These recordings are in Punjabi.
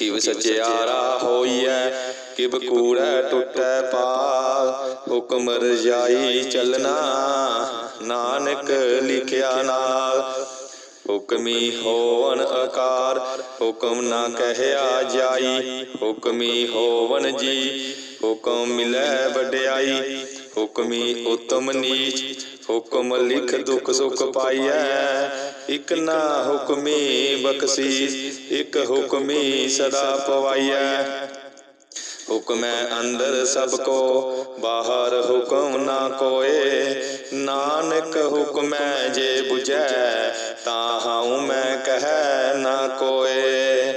ਕਿਵ ਸਚਿਆਰਾ ਹੋਈਐ, ਕਿਵ ਕੂੜੈ ਟੁੱਟੈ ਪਾਲ। ਹੁਕਮ ਰਜਾਈ ਚੱਲਣਾ, ਨਾਨਕ ਲਿਖਿਆ ਨਾਲ। ਹੁਕਮੀ ਹੋਵਨ ਆਕਾਰ ਹੁਕਮ ਨਾ ਕਹਿਆ ਜਾਈ। ਹੁਕਮੀ ਹੋਵਨ ਜੀ ਹੁਕਮ ਮਿਲੈ ਵਡਿਆਈ, ਹੁਕਮੀ ਉਤਮ ਨੀਚ, ਹੁਕਮ ਲਿਖ ਦੁਖ ਸੁਖ ਪਾਈਐ। ਇਕ ਨਾ ਹੁਕਮੀ ਬਖਸ਼ੀਸ, ਇਕ ਹੁਕਮੀ ਸਦਾ ਪਵਾਈਐ। ਹੁਕਮੈ ਅੰਦਰ ਸਭ ਕੋ, ਬਾਹਰ ਹੁਕਮ ਨਾ ਕੋਏ। ਨਾਨਕ ਹੁਕਮੈ ਜੇ 부ਝੈ ਤਾਂ ਹਉ ਮੈਂ ਕਹੈ ਨਾ ਕੋਏ।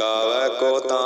ਗਾਵੈ ਕੋ ਤਾਨ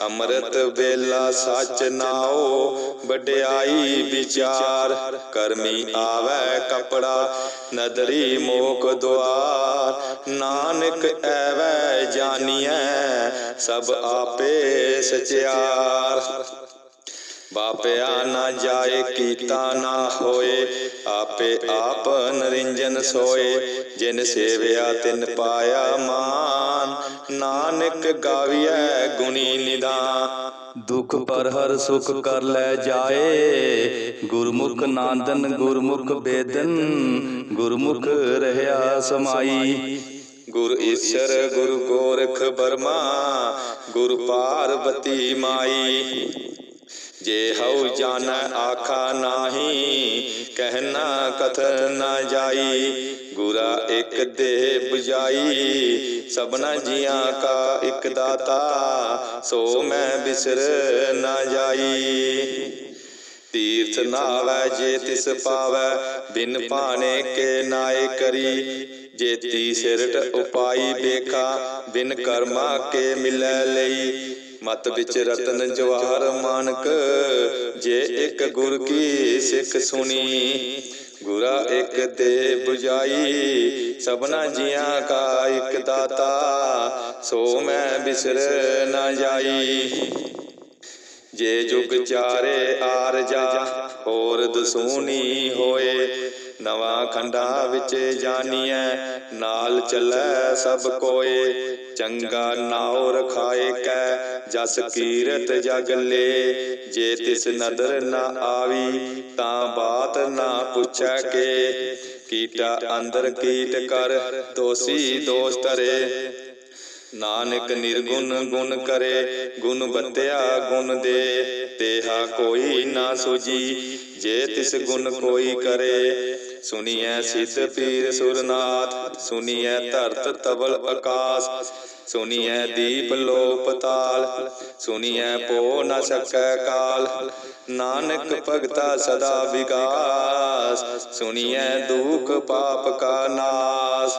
ਅੰਮ੍ਰਿਤ ਵੇਲਾ ਸੱਚ ਨਾਓ ਵਡਿਆਈ ਵਿਚਾਰ, ਕਰਮੀ ਆਵੈ ਕਪੜਾ, ਨਦਰੀ ਮੋਕ ਦੁਆਰ, ਨਾਨਕ ਐਵੈ ਜਾਣੀਐ ਸਭ ਆਪੇ ਸਚਿਆਰ। ਬਾਪਿਆ ਨਾ ਜਾਏ ਕੀਤਾ ਨਾ ਹੋਏ ਆਪੇ ਆਪ ਨਰਿੰਜਨ ਸੋਏ ਜਿਨ ਸੇਵਿਆ ਤਿਨ ਪਾਇਆ ਮਾਨ ਨਾਨਕ ਗਾਵੀਐ ਗੁਣੀ ਨਿਦਾਨ। ਦੁਖ ਪਰ ਹਰ ਸੁਖ ਕਰ ਲੈ ਜਾਏ ਗੁਰਮੁਖ ਨਾਨਦਨ ਗੁਰਮੁਖ ਬੇਦਨ ਗੁਰਮੁਖ ਰਹਿਆ ਸਮਾਈ। ਗੁਰ ਈਸ਼ਰ ਗੁਰ ਗੋਰਖ ਬਰਮਾ ਗੁਰ ਪਾਰਬਤੀ ਮਾਈ। ਜੇ ਹਉ ਜਾਣੈ ਆਖਾ ਨਾਹੀ ਕਹਿਣਾ ਕਥ ਨਾ ਜਾਈ। ਗੁਰਾ ਇੱਕ ਦੇਹ 부ਜਾਈ ਸਭਨਾ ਜੀਆਂ ਕਾ ਇੱਕ ਦਾਤਾ, ਸੋ ਮੈਂ ਬਿਸਰ ਨਾ ਜਾਈ। ਤੀਰਥ ਨਾਵੈ ਜੇ ਤਿਸ ਪਾਵੈ, ਬਿਨ ਪਾਣੇ ਕੇ ਨਾਏ ਕਰੀ। ਜੇ ਜੇਤੀ ਸਿਰਟ ਉਪਾਈ ਬੇਖਾ ਬਿਨ ਕਰਮਾ ਕੇ ਮਿਲੈ ਲਈ। ਮਤ ਵਿੱਚ ਰਤਨ ਜਵਾਹਰ ਮਾਨਕ ਜੇ ਇੱਕ ਗੁਰ ਕੀ ਸਿੱਖ ਸੁਣੀ। ਗੁਰਾ ਇੱਕ ਦੇ 부ਜਾਈ ਸਭਨਾ ਜੀਆਂ ਕਾ ਇੱਕ ਦਾਤਾ। ਸੋ ਮੈਂ ਬਿਸਰ ਨਾ ਜਾਈ। ਜੇ ਜੁਗ ਚਾਰੇ ਆਰ ਜਾ ਹੋਰ ਦਸੂਨੀ ਹੋਏ। ਨਵਾਂ ਖੰਡਾ ਵਿੱਚ ਜਾਣੀਐ ਨਾਲ ਚੱਲੈ ਸਭ ਕੋਏ। ਚੰਗਾ ਨਾਉ ਰਖਾਏ ਕੈ, ਜਸ ਕੀਰਤ ਜਗ ਲੇ। ਜੇ ਤਿਸ ਨਦਰ ਨਾ ਆਵੀ, ਤਾਂ ਬਾਤ ਨਾ ਪੁੱਛੈ ਕੇ। ਕੀਟਾ ਅੰਦਰ ਕੀਟ ਕਰ, ਦੋਸੀ ਦੋਸ ਤਰੇ ਨਾਨਕ ਨਿਰਗੁਣ ਗੁਣ ਕਰੇ, ਗੁਣ ਬਤਿਆ ਗੁਣ ਦੇ। ਤੇਹਾ ਕੋਈ ਨਾ ਸੁਜੀ, ਜੇ ਤਿਸ ਗੁਣ ਕੋਈ ਕਰੇ। ਸੁਨੀਐ ਸਿੱਧ ਪੀਰ ਸੁਰਨਾਥ ਸੁਨੀਐ ਧਰਤ ਤਵਲ ਆਕਾਸ ਸੁਨੀਐ ਦੀਪ ਲੋ ਪਤਾਲ ਸੁਨੀਐ ਪੋ ਨ ਸਕੈ ਕਾਲ ਨਾਨਕ ਭਗਤਾ ਸਦਾ ਵਿਕਾਸ ਸੁਨੀਐ ਦੁਖ ਪਾਪ ਕਾ ਨਾਸ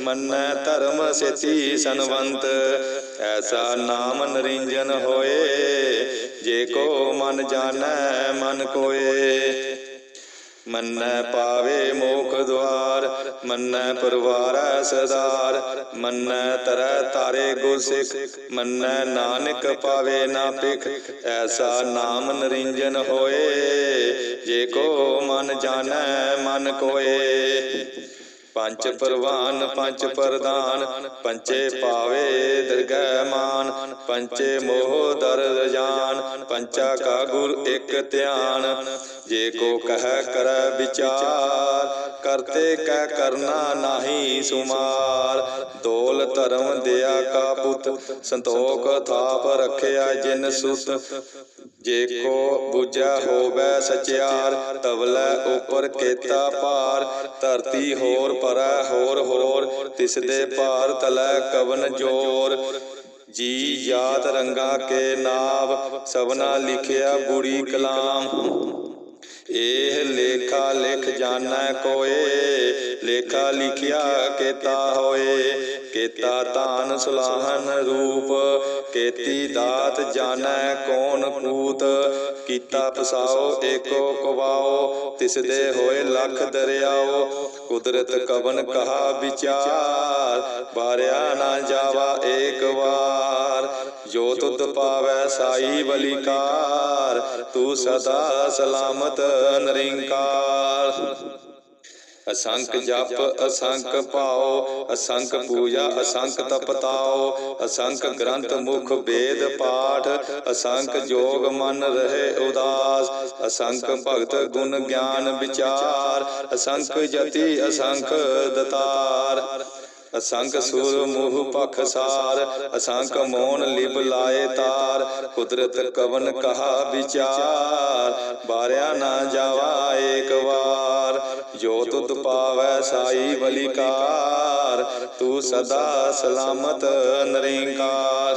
ਮੰਨੈ ਧਰਮ ਸੇਤੀ ਸੰਵੰਤ ਐਸਾ ਨਾਮ ਨਰਿੰਜਨ ਹੋਏ, ਜੇ ਕੋ ਮਨ ਜਾਣੈ, ਮਨ ਕੋਏ। ਮੰਨੈ ਪਾਵੇ ਮੋਖ ਦਵਾਰ ਮੰਨੈ ਪਰਵਾਰੈ ਸਦਾਰ ਮੰਨੈ ਤਰੈ ਤਾਰੇ ਗੁਰਸਿੱਖ ਮੰਨੈ ਨਾਨਕ ਪਾਵੇ ਨਾ ਪਿਖ ਐਸਾ ਨਾਮ ਨਰਿੰਜਨ ਹੋਏ, ਜੇ ਕੋ ਮਨ ਜਾਣੈ, ਮਨ ਕੋਏ। ਪੰਜ ਪ੍ਰਵਾਨ, ਪੰਜ ਪ੍ਰਦਾਨ ਪੰਚੇ ਪਾਵੇ ਦਰਗਹਿ ਮਾਨ ਪੰਚੇ ਮੋਹ ਦਰ ਜਾਨ, ਪੰਚਾ ਕਾ ਗੁਰ ਇੱਕ ਧਿਆਨ। ਜੇ ਕੋ ਕਹਿ ਕਰੈ ਵਿਚਾਰ, ਕਰਤੇ ਕਹਿ ਕਰਨਾ ਨਾਹੀ ਸੁਮਾਰ। ਦੋਲ ਧਰਮ ਦਿਆ ਕਾ ਪੁੱਤ, ਸੰਤੋਖ ਥਾਪ ਰਖਿਆ ਜਿਨ ਸੁਤ। ਜੇ ਕੋ ਬੁਝਾ ਹੋਵੇ ਸਚਿਆਰ, ਤਵਲੇ ਉਪਰ ਕੇਤਾ ਪਾਰ। ਧਰਤੀ ਹੋਰ ਪਰੈ ਹੋਰ ਹੋਰ ਤਿਸ ਦੇ ਭਾਰ ਤਲੈ ਕਵਨ ਜੋਰ। ਜੀ ਯਾਤ ਰੰਗਾ ਕੇ ਨਾਮ ਸਭਨਾ ਲਿਖਿਆ ਬੁੜੀ ਕਲਾਮ। ਇਹ ਲੇਖਾ ਲਿਖ ਜਾਣੈ ਕੋਏ, ਲੇਖਾ ਲਿਖਿਆ ਕੇਤਾ ਹੋਏ। ਕੇਤਾ ਤਾਨ ਸੁਲਾਹਨ ਰੂਪ, ਕੇਤੀ ਦਾਤ ਜਾਣੈ ਕੌਣ ਕੂਤ। ਕੀਤਾ ਪਸਾਓ, ਏਕੋ ਕਵਾਓ ਤਿਸ ਦੇ ਹੋਏ ਲੱਖ ਦਰਿਆਓ। ਕੁਦਰਤ ਕਵਨ ਕਹਾ ਵਿਚਾਰ, ਬਾਰਿਆ ਨਾ ਜਾਵਾ ਏਕ ਵਾਰ। ਜੋ ਤੁਧ ਪਾਵੈ ਸਾਈ ਬਲਿਕਾਰ, ਤੂੰ ਸਦਾ ਸਲਾਮਤ ਨਿਰੰਕਾਰ। ਅਸੰਖ ਜਪ, ਅਸੰਖ ਭਾਉ, ਅਸੰਖ ਪੂਜਾ, ਅਸੰਖ ਤਪਤਾਓ ਅਸੰਖ ਗ੍ਰੰਥ ਮੁਖ ਵੇਦ ਪਾਠ, ਅਸੰਖ ਜੋਗ ਮਨ ਰਹੇ ਉਦਾਸ, ਅਸੰਖ ਭਗਤ ਗੁਣ ਗਿਆਨ ਵਿਚਾਰ, ਅਸੰਖ ਜਤੀ, ਅਸੰਖ ਦਤਾਰ। ਅਸੰਖ ਸੁਰ ਮੋਹ ਪਖ ਸਾਰ ਅਸੰਖ ਮੋਨ ਲਿਬ ਲਾਏ ਤਾਰ ਕੁਦਰਤ ਕਵਨ ਕਹਾ ਵਿਚਾਰ ਬਾਰਿਆ ਨਾ ਜਾਵਾ ਏਕ ਵਾਰ। ਜੋ ਤੁਧ ਪਾਵੈ ਸਾਈ ਬਲਿਕਾਰ ਤੂੰ ਸਦਾ ਸਲਾਮਤ ਨਿਰੰਕਾਰ।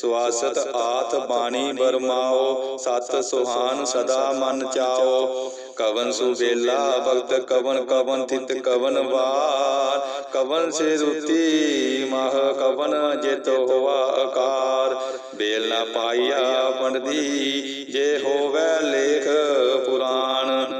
ਸੁਆਸਤ ਆਥ ਬਾਣੀ ਬਰਮਾਓ, ਸਤ ਸੁਹਾਨ ਸਦਾ ਮਨ ਚਾਓ। ਕਵਨ ਸੁਬੇਲਾ ਭਗਤ ਕਵਨ ਕਵਨ ਥਿਤ ਕਵਨ ਵਾਰ। ਕਵਨ ਸੇ ਰੁਤੀ ਮਹ ਕਵਨ ਜਿਤ ਹੋਆ ਆਕਾਰ ਬੇਲ ਨਾ ਪਾਈਆ ਪੰਡਦੀ ਜੇ ਹੋਵੇ ਲੇਖ ਪੁਰਾਣ।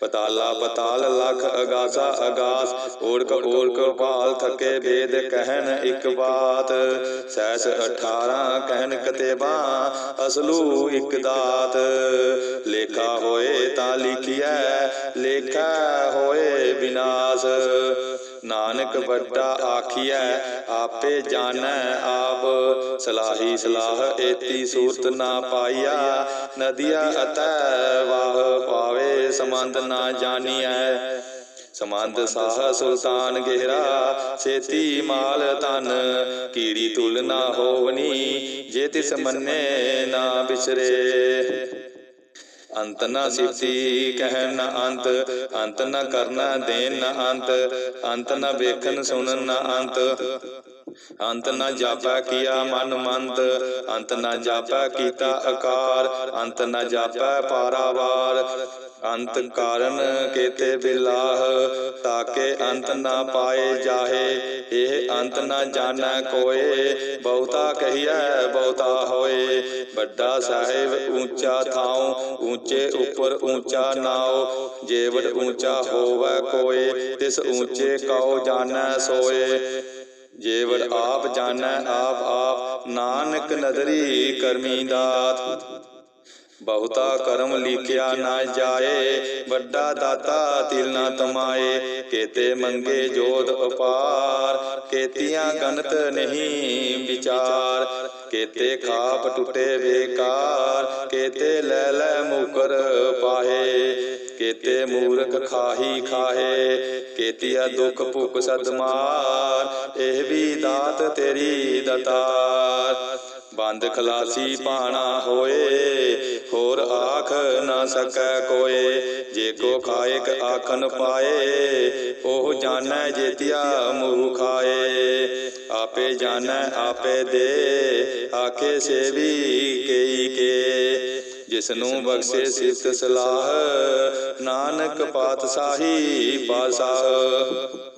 ਪਤਾਲਾ ਪਤਾਲ ਲਖ ਅਗਾਸਾ ਅਗਾਸ ਓੜਕ ਓੜਕ ਪਾਲ ਥਕੇ ਵੇਦ ਕਹਿਣ ਇੱਕ ਬਾਤ। ਸੈਸ 18 ਕਹਿਣ ਕਤੇਬਾ, ਅਸਲੂ ਇੱਕ ਦਾਤ। ਲੇਖਾ ਹੋਏ ਤਾਂ ਲਿਖਿਐ, ਲੇਖਾ ਹੋਏ ਵਿਨਾਸ਼। ਨਾਨਕ ਵੱਡਾ ਆਖੀਐ, ਆਪੇ ਜਾਣੈ ਆਪ। ਸਲਾਹੀ ਸਲਾਹ ਏਤੀ ਸੂਰਤ ਨਾ ਪਾਈਆ, ਨਦੀਆ ਅਤੈ ਵਾਹ ਪਾਵੇ, ਸਮੰਦ ਨਾ ਜਾਣੀਐ। ਸਮੰਦ ਸਾਹ ਸੁਲਤਾਨ ਗਹਿਰਾ, ਛੇਤੀ ਮਾਲ ਤਨ ਕੀੜੀ ਤੁਲ ਨਾ ਹੋਵਨੀ, ਜੇ ਤਿਸ ਮੰਨੇ ਨਾ ਵਿਸਰੇ ਅੰਤ ਨਾ ਸਿਫਤੀ ਕਹਿਣ ਨਾ ਅੰਤ ਅੰਤ ਨਾ ਕਰਨਾ ਦੇਨ ਨਾ ਅੰਤ ਅੰਤ ਨਾ ਵੇਖਣ ਸੁਣਨ ਨਾ ਅੰਤ। ਅੰਤ ਨਾ ਜਾਪੈ ਕੀਆ ਮਨ ਮੰਤ ਅੰਤ ਨਾ ਜਾਪੈ ਕੀਤਾ ਆਕਾਰ ਅੰਤ ਨਾ ਜਾਪੈ ਪਾਰਾਵਾਰ ਅੰਤ ਕਾਰਨ ਕੇਤੇ ਬਿਲਾਹ ਤਾਕੇ ਅੰਤ ਨਾ ਪਾਏ ਜਾਹੇ ਇਹ ਅੰਤ ਨਾ ਜਾਣੈ ਕੋਏ ਬਹੁਤਾ ਕਹੀਐ ਬਹੁਤਾ ਹੋਏ। ਵੱਡਾ ਸਾਹਿਬ ਉੱਚਾ ਥਾਉ ਉੱਚੇ ਉੱਪਰ ਉੱਚਾ ਨਾਉ। ਜੇਵੜ ਉੱਚਾ ਹੋਵੇ ਕੋਏ ਤਿਸ ਉੱਚੇ ਕਉ ਜਾਣੈ ਸੋਏ। ਜੇਵੜ ਆਪ ਜਾਣੈ, ਆਪ ਆਪ ਨਾਨਕ ਨਦਰੀ ਕਰਮੀ ਦਾਤ। ਬਹੁਤਾ ਕਰਮ ਲਿਖਿਆ ਨਾ ਜਾਏ, ਵੱਡਾ ਦਾਤਾ ਤਿਲ ਨਾ ਤਮਾਏ। ਕੇਤੇ ਮੰਗੇ ਜੋਤ ਅਪਾਰ ਕੇਤੀਆਂ ਗਨਤ ਨਹੀਂ ਵਿਚਾਰ। ਕੇਤੇ ਖਾਪ ਟੁੱਟੇ ਵੇਕਾਰ ਕੇਤੇ ਲੈ ਲੈ ਮੁਕਰ ਪਾਹੇ। ਕੇਤੇ ਮੂਰਖ ਖਾਹੀ ਖਾਹੇ, ਕੇਤੀਆ ਦੁਖ ਭੁਖ ਸਦਮਾਰ ਇਹ ਵੀ ਦਾਤ ਤੇਰੀ ਦਤਾਰ। ਬੰਦ ਖਲਾਸੀ ਪਾਣਾ ਹੋਏ, ਹੋਰ ਆਖ ਨਾ ਸਕੈ ਕੋਏ, ਜੇ ਕੋ ਖਾਇਕ ਆਖਨ ਪਾਏ, ਉਹ ਜਾਣੈ ਜੇਤਿਆ ਮੂਹ ਖਾਏ। ਆਪੇ ਜਾਣੈ, ਆਪੇ ਦੇ, ਆਖੇ ਸੇਵੀ ਕਈ ਕੇ। ਜਿਸ ਨੂੰ ਬਖਸ਼ੇ ਸਿਫਤ ਸਲਾਹ ਨਾਨਕ ਪਾਤਸ਼ਾਹੀ। ਪਾਤਸ਼ਾਹ।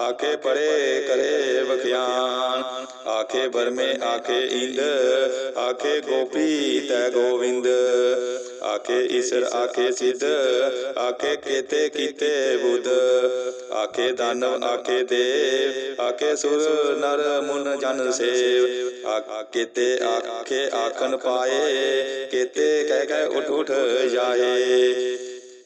ਆਖੇ ਪੜੇ ਕਰੇ ਵਖਿਆਨ ਆਖੇ ਬਰਮੇ ਆਖੇ ਇੰਦ ਆਖੇ ਗੋਪੀ ਤੈ ਗੋਵਿੰਦ ਆਖੇ ਈਸ਼ਰ ਆਖੇ ਸਿੱਧ ਆਖੇ ਕੇਤੇ ਕੀਤੇ ਬੁੱਧ ਆਖੇ ਦਾਨਵ ਆਖੇ ਦੇਵ ਆਖੇ ਸੁਰ ਨਰ ਮੁਨ ਜਨ ਸੇਵ ਆਖੇ ਤੇ ਆਖੇ ਆਖਣ ਪਾਏ ਕੇਤੇ ਕਹਿ ਕਹਿ ਉਠ ਉਠ ਜਾਏ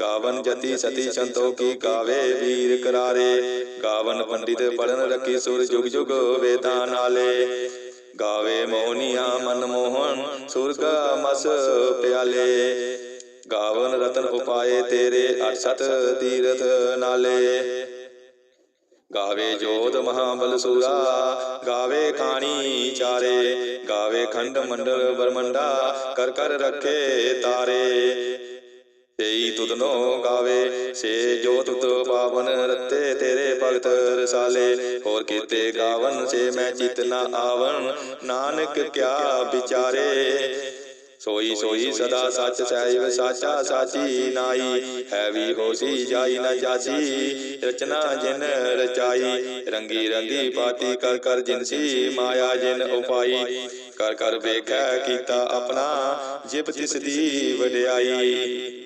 ਗਾਵਨ ਜਤੀ ਸਤੀ ਸੰਤੋਖੀ ਗਾਵੇ ਵੀਰ ਕਰਾਰੇ। ਗਾਵਨ ਪੰਡਿਤ ਪੜਨ ਰਖੀ ਸੁਰ ਜੁਗ ਜੁਗ ਵੇਦਾਂ ਨਾਲੇ। ਗਾਵੇ ਮੋਹਨੀਆ ਮਨ ਮੋਹਨ, ਸੁਰਗ ਮਸ ਪਿਆਲੇ। ਗਾਵਨ ਰਤਨ ਉਪਾਏ ਤੇਰੇ ਅਠਸਤ ਤੀਰਥ ਨਾਲੇ। ਗਾਵੇ ਜੋਧ ਮਹਾਬਲ ਸੂਰਾ, ਗਾਵੇ ਖਾਣੀ ਚਾਰੇ। ਗਾਵੇ ਖੰਡ ਮੰਡਲ ਬਰਮੰਡਾ ਕਰ ਕਰ ਰੱਖੇ ਤਾਰੇ। ਤੇਈ ਤੁਧਨੋ ਗਾਵੇ ਸੇ ਜੋ ਤੁਤ ਪਾਵਨ, ਰਤੇ ਤੇਰੇ ਭਗਤ ਰਸਾਲੇ। ਹੋਰ ਕੀਤੇ ਗਾਵਨ ਸੇ ਮੈਂ ਚਿਤ ਨਾ ਆਵਨ ਨਾਨਕ ਕਿਆ ਵਿਚਾਰੇ। ਸੋਈ ਸੋਈ ਸਦਾ ਸੱਚ ਸਹਿਬ, ਸਾਚਾ ਸਾਚੀ ਨਾਈ। ਹੈ ਵੀ ਹੋਸੀ, ਜਾਈ ਨਾ ਜਾਸੀ, ਰਚਨਾ ਜਿਨ ਰਚਾਈ। ਰੰਗੀ ਰੰਗੀ ਪਾਤੀ, ਕਰ ਕਰ ਜਿਨਸੀ ਮਾਇਆ ਜਿਨ ਉਪਾਈ। ਕਰ ਕਰ ਵੇਖੈ, ਕੀਤਾ ਆਪਣਾ ਜਿਬ ਤਿਸ ਦੀ ਵਡਿਆਈ।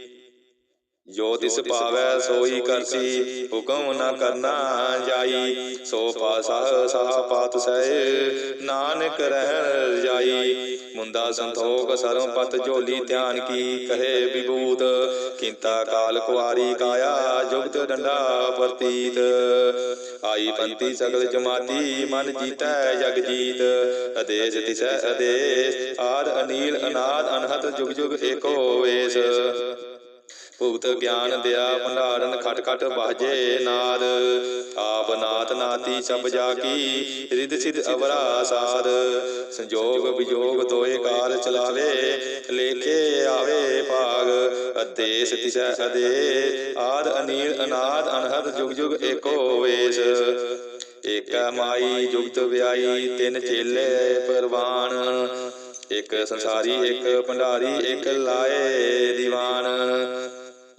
ਜੋ ਤਿਸ ਭਾਵੈ ਸੋਈ ਕਰਸੀ ਹੁਕਮ ਨਾ ਕਰਨਾ ਜਾਈ। ਸੋ ਪਾਸਾ ਸਾਹ ਪਾਤ ਸਹਿ ਨਾਨਕ ਰਹਿ ਜਾਈ। ਮੁੰਦਾ ਸੰਤੋਖ ਸਰਮ ਪਤ ਝੋਲੀ ਧਿਆਨ ਕੀ ਕਹੇ ਵਿਭੂਤ ਕਿੰਤਾ ਕਾਲ ਕੁਆਰੀ ਕਾਇਆ ਜੁਗਤ ਡੰਡਾ ਪ੍ਰਤੀਤ। ਆਈ ਪੰਤੀ ਸਗਲ ਜਮਾਤੀ ਮਨ ਜੀਤੈ ਜਗ ਜੀਤ। ਅਦੇਸ ਤਿਸੈ ਅਦੇਸ ਆਦ ਅਨੀਲ ਅਨਾਦ ਅਨਹਤ ਜੁਗ ਜੁਗ ਏਕੋ ਵੇਸ। ਭੁਗਤ ਗਿਆਨ ਦਿਆ ਭੰਡਾਰਨ ਖਟ ਖਟ ਬਾਜੇ ਨਾਦ। ਆਪ ਨਾਤ ਨਾਤੀ ਸਭ ਜਾ ਕੀ ਰਿਦ ਸਿਧ ਅਵਰਾ ਸਾਧ। ਸੰਜੋਗ ਵਿਜੋਗ ਤੋਏ ਕਾਰ ਚਲਾਵੇ ਲੇਖੇ ਆਵੇ ਭਾਗ। ਅਦੇਸ ਤਿਸੈ ਅਦੇ। ਆਦ ਅਨੀਲ ਅਨਾਦ ਅਨਹਦ ਜੁਗ ਜੁਗ ਏਕੋ ਵੇਸ। ਏਕਾ ਮਾਈ ਜੁਗਤ ਵਿਆਈ ਤਿੰਨ ਚੇਲੇ ਪਰਵਾਨ। ਇੱਕ ਸੰਸਾਰੀ ਇੱਕ ਭੰਡਾਰੀ ਇੱਕ ਲਾਏ ਦੀਵਾਨ।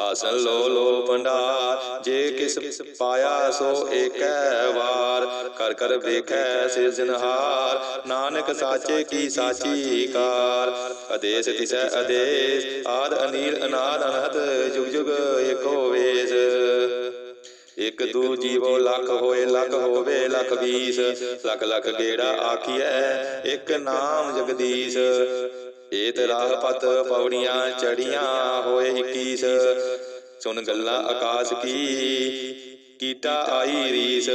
ਆਸਨ ਲੋ ਲੋ ਭੰਡਾਰ, ਜੇ ਕਿਸ ਪਾਇਆ ਸੋ ਏਕੈ ਵਾਰ। ਕਰ ਕਰ ਵੇਖੈ ਸਿਰਜਨਹਾਰ ਨਾਨਕ ਸਾਚੇ ਕੀ ਸਾਚੀ ਕਾਰ। ਅਦੇਸ ਤਿਸੈ ਅਦੇਸ ਆਦ ਅਨੀਲ ਅਨਾਦ ਅਨਹਦ ਜੁਗ ਜੁਗ ਏਕੋ ਵੇਸ। ਇਕ ਦੂ ਜੀਵੋ ਲੱਖ ਹੋਏ, ਲੱਖ ਹੋਵੇ, ਲੱਖ ਵੀਸ ਲੱਖ ਲੱਖ ਗੇੜਾ ਆਖੀਐ, ਇੱਕ ਨਾਮ ਜਗਦੀਸ਼। ਏਤ ਰਾਹ ਪਤ ਪੌੜੀਆਂ ਚੜੀਆਂ ਹੋਏ 21 ਸੁਨ ਗੱਲਾਂ ਆਕਾਸ਼ ਕੀ। ਕੀਟਾ ਆਈ ਰੀਸ।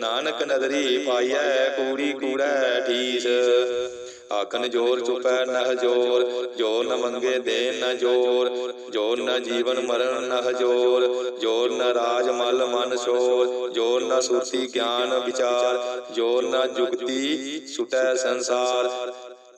ਨਾਨਕ ਨਦਰੀ ਪਾਈਐ ਕੂੜੀ ਕੂੜੈ ਠੀਸ। ਆਖਨ ਜੋਰ ਚੁਪੈ ਨਹ ਜੋਰ ਜ਼ੋਰ ਨ ਮੰਗੇ ਦੇ ਨ ਜੋਰ ਜ਼ੋਰ ਨ ਜੀਵਨ ਮਰਨ ਨਹ ਜੋਰ ਜ਼ੋਰ ਨ ਰਾਜ ਮਲ ਮਨ ਸ਼ੋਰ ਜ਼ੋਰ ਨ ਸੁਰਤੀ ਗਿਆਨ ਵਿਚਾਰ ਜ਼ੋਰ ਨ ਜੁਗਤੀ ਸੁਟੈ ਸੰਸਾਰ।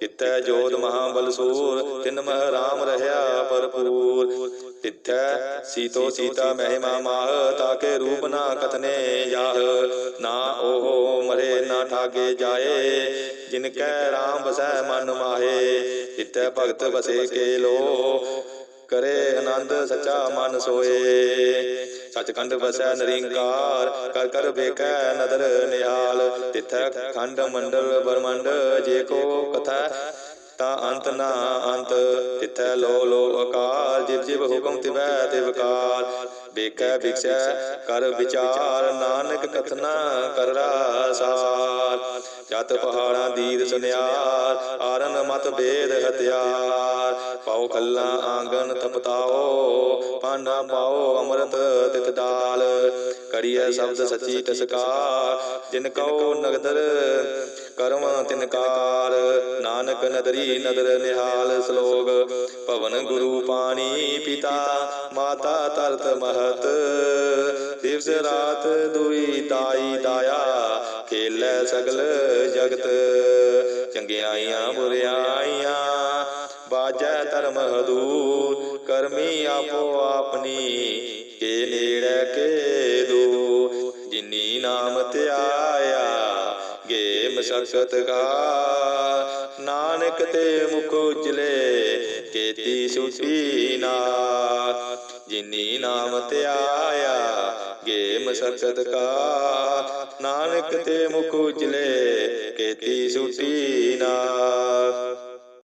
ਤਿੱਥੈ ਜੋਤ ਮਹਾਬਲ ਸੂਰ, ਤਿਨ ਮਹ ਰਾਮ ਰਹਾ ਭਰਪੂਰ। ਤਿੱਥੈ ਸੀਤੋ ਸੀਤਾ ਮਹਿਮਾ ਮਾਹ, ਤਾਕੇ ਰੂਪ ਨਾ ਕਥਨੇ ਜਾਹ। ਨਾ ਉਹ ਮਰੇ, ਨਾ ਠਾਗੇ ਜਾਏ ਜਿਨ ਕੈ ਰਾਮ ਵਸੈ ਮਨ ਮਾਹੇ। ਤਿੱਥੈ ਭਗਤ ਵਸੇ ਕੇ ਲੋ ਕਰੇ ਆਨੰਦ ਸੱਚਾ ਮਨ ਸੋਏ। ਸਚਖੰਡ ਵਸੈ ਨਰਿੰਕਾਰ, ਕਰ ਕਰ ਵੇਖੈ ਨਦਰ ਨਿਹਾਲ। ਤਿਥੈ ਖੰਡ ਮੰਡਲ ਬਰਮੰਡ ਜੇ ਕੋ ਕਥਾ ਤਾਂ ਅੰਤ ਨਾ ਅੰਤ। ਤਿਥੈ ਲੋ ਲੋ ਅਕਾਲ ਜਿਵ ਜਿਵ ਹੁਕਮ ਤਿਵੈ ਤਿਵ ਕਾਲ। ਵੇਖੈ ਵਿਖਸੈ, ਕਰ ਵਿਚਾਰ, ਨਾਨਕ ਕਥਨਾ ਕਰ ਰਾਸਾਰ ਜਤ ਪਹਾੜਾਂ ਦੀਦ ਸੁਨਿਆਰ, ਆਰਨ ਮਤ ਭੇਦ ਹਥਿਆਰ। ਪਾਉ ਖੱਲਾ ਆਂਗਨ ਤਪਤਾਓ ਪਾਨਾ ਪਾਓ ਅੰਮ੍ਰਿਤ ਤਿਤ ਦਾਲ। ਕੜੀਐ ਸ਼ਬਦ ਸੱਚੀ ਤਸਕਾਰ, ਜਿਨ ਕਉ ਨਗਦਰ ਕਰਮ ਤਿਨਕਾਰ ਨਾਨਕ ਨਦਰੀ ਨਦਰ ਨਿਹਾਲ ਸਲੋਗ, ਭਵਨ ਗੁਰੂ ਪਾਣੀ ਪਿਤਾ, ਮਾਤਾ ਤਰਤ ਮਹਤ। ਦਿਵਸ ਰਾਤ ਦੁਈ ਤਾਈ ਤਾਇਆ ਖੇਲੇ ਸਗਲ ਜਗਤ। ਚੰਗਿਆਈਆਂ ਬੁਰਿਆਈਆਂ ਬਾਜੈ ਧਰਮ ਹਦੂਰ ਕਰਮੀ ਆਪੋ ਆਪਣੀ, ਕੇ ਨੇੜੇ, ਕੇ ਦੂ ਜਿਨੀ ਨਾਮ ਧਿਆਇਆ, ਗੇ ਮਸਕਤ ਕਾ ਨਾਨਕ ਤੇ ਮੁਖ ਉਜਲੇ, ਕੇਤੀ ਸੁਟੀ ਨਾ। ਜਿਨੀ ਨਾਮ ਧਿਆਇਆ, ਗੇ ਮਸਕਤ ਕਾ ਨਾਨਕ ਤੇ ਮੁਖ ਉਜਲੇ, ਕੇਤੀ ਸੁਟੀ ਨਾ।